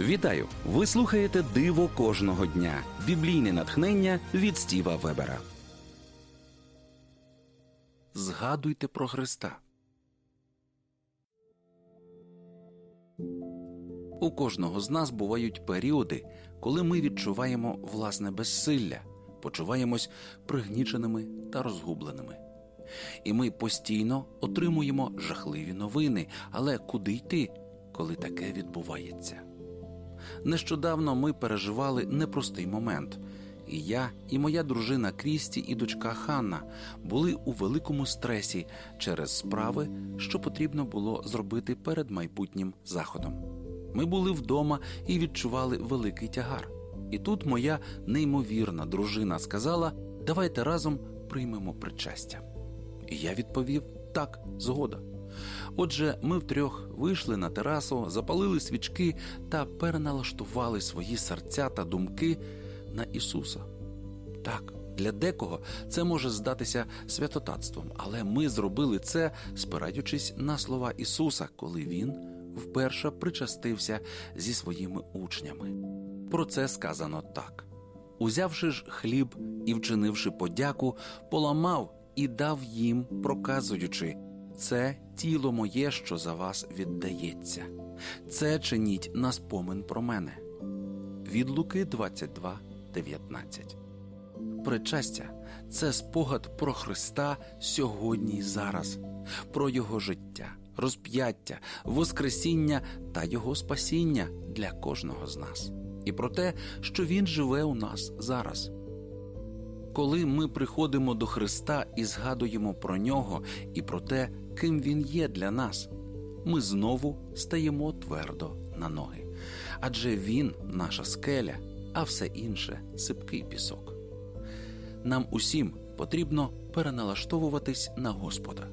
Вітаю! Ви слухаєте Диво кожного дня. Біблійне натхнення від Стіва Вебера. Згадуйте про Христа. У кожного з нас бувають періоди, коли ми відчуваємо власне безсилля, почуваємось пригніченими та розгубленими. І ми постійно отримуємо жахливі новини, але куди йти, коли таке відбувається? Нещодавно ми переживали непростий момент. І я, і моя дружина Крісті, і дочка Ханна були у великому стресі через справи, що потрібно було зробити перед майбутнім заходом. Ми були вдома і відчували великий тягар. І тут моя неймовірна дружина сказала: давайте разом приймемо причастя. І я відповів так, згода. Отже, ми втрьох вийшли на терасу, запалили свічки та переналаштували свої серця та думки на Ісуса. Так, для декого це може здатися святотатством, але ми зробили це, спираючись на слова Ісуса, коли Він вперше причастився зі своїми учнями. Про це сказано так: узявши ж хліб і вчинивши подяку, поламав і дав їм, проказуючи це тіло моє, що за вас віддається. Це чиніть на спомин про мене. Від Луки 22, 19. Причастя це спогад про Христа сьогодні і зараз, про Його життя, розп'яття, Воскресіння та Його спасіння для кожного з нас, і про те, що Він живе у нас зараз. Коли ми приходимо до Христа і згадуємо про нього і про те, ким Він є для нас, ми знову стаємо твердо на ноги. Адже Він наша скеля, а все інше сипкий пісок. Нам усім потрібно переналаштовуватись на Господа.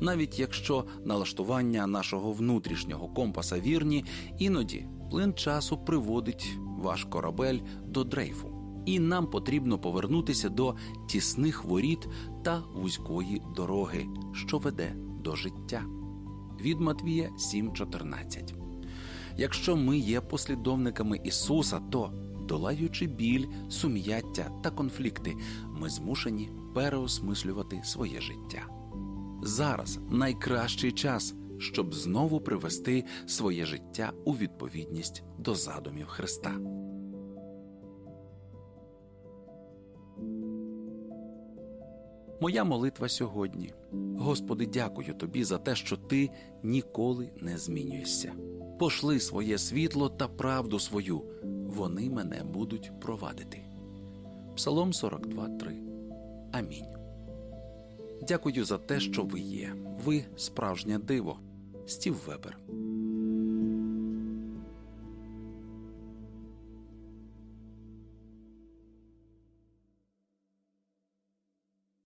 Навіть якщо налаштування нашого внутрішнього компаса вірні, іноді плин часу приводить ваш корабель до дрейфу, і нам потрібно повернутися до тісних воріт та вузької дороги, що веде до життя. Від Матвія 7,14 Якщо ми є послідовниками Ісуса, то, долаючи біль, сум'яття та конфлікти, ми змушені переосмислювати своє життя. Зараз найкращий час, щоб знову привести своє життя у відповідність до задумів Христа. Моя молитва сьогодні. Господи, дякую тобі за те, що ти ніколи не змінюєшся. Пошли своє світло та правду свою, вони мене будуть провадити. Псалом 42.3. Амінь. Дякую за те, що ви є. Ви справжнє диво. Стів Вебер.